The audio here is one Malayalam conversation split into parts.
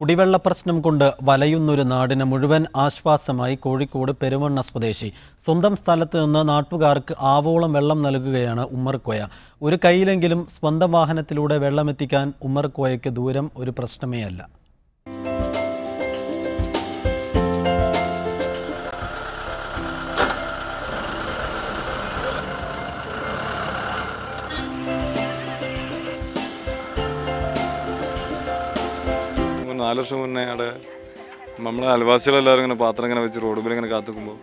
കുടിവെള്ള പ്രശ്നം കൊണ്ട് വലയുന്നൊരു നാടിന് മുഴുവൻ ആശ്വാസമായി കോഴിക്കോട് പെരുമണ്ണ സ്വദേശി. സ്വന്തം സ്ഥലത്ത് നിന്ന് നാട്ടുകാർക്ക് ആവോളം വെള്ളം നൽകുകയാണ് ഉമ്മർക്കോയ ഒരു കൈയിലെങ്കിലും സ്വന്തം വാഹനത്തിലൂടെ വെള്ളമെത്തിക്കാൻ ഉമ്മർക്കോയയ്ക്ക് ദൂരം ഒരു പ്രശ്നമേ അല്ല നാല് വർഷം മുന്നേ അവിടെ നമ്മളെ അയൽവാസികളെല്ലാവരും ഇങ്ങനെ പാത്രം ഇങ്ങനെ വെച്ച് റോഡ് മേലിങ്ങനെ കാത്തുക്കുമ്പോൾ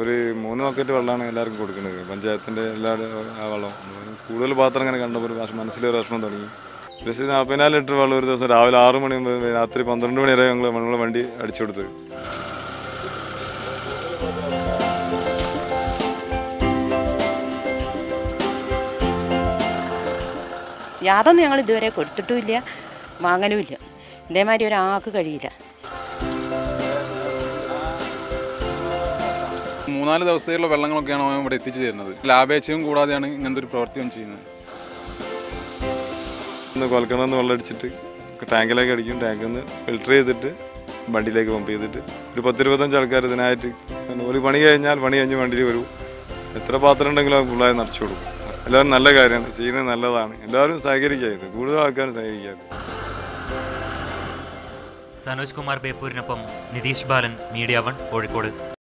ഒരു മൂന്ന് ബക്കറ്റ് വെള്ളമാണ് എല്ലാവർക്കും കൊടുക്കുന്നത്. പഞ്ചായത്തിന്റെ എല്ലാവരും ആ വെള്ളം. കൂടുതൽ പാത്രം ഇങ്ങനെ കണ്ടപ്പോൾ ഒരു മനസ്സിലൊരു വിഷമം തുടങ്ങി. പ്ലസ് നാൽപ്പതിനാല് ലിറ്റർ വെള്ളം ഒരു ദിവസം രാവിലെ ആറ് മണി മുതൽ രാത്രി പന്ത്രണ്ട് മണി വരെ ഞങ്ങൾ നമ്മളെ വണ്ടി അടിച്ചു കൊടുത്തത് യാതൊന്നും ഞങ്ങൾ ഇതുവരെ കൊടുത്തിട്ടുമില്ല വാങ്ങലുമില്ല. ഇതേമാതിരി ഒരാൾക്ക് കഴിയില്ല. മൂന്നാൽ ദിവസത്തേക്കുള്ള വെള്ളങ്ങളൊക്കെയാണ് അവൻ ഇവിടെ എത്തിച്ചു തരുന്നത്. ലാഭേച്ഛയും കൂടാതെയാണ് ഇങ്ങനത്തെ ഒരു പ്രവൃത്തി അവൻ ചെയ്യുന്നത്. ഒന്ന് കൊൽക്കിണന്ന് വെള്ളം അടിച്ചിട്ട് ടാങ്കിലേക്ക് അടിക്കും. ടാങ്കിൽ നിന്ന് ഫിൽറ്റർ ചെയ്തിട്ട് വണ്ടിയിലേക്ക് പമ്പ് ചെയ്തിട്ട് ഒരു പത്തിരുപത്തഞ്ച് ആൾക്കാർ ഇതിനായിട്ട് ഒരു പണി കഴിഞ്ഞാൽ പണി കഴിഞ്ഞ് വണ്ടിയിൽ വരും. എത്ര പാത്രം ഉണ്ടെങ്കിലും പിള്ളേർ നിറച്ചു കൊടുക്കും. എല്ലാവരും നല്ല കാര്യമാണ്. ചെയ്യുന്നത് നല്ലതാണ്. എല്ലാവരും സഹകരിക്കുക ഇത്. കൂടുതൽ ആൾക്കാരും സഹകരിക്കുക. സനോജ് കുമാർ ബേപ്പൂരിനൊപ്പം നിതീഷ് ബാലൻ മീഡിയ വൺ കോഴിക്കോട്.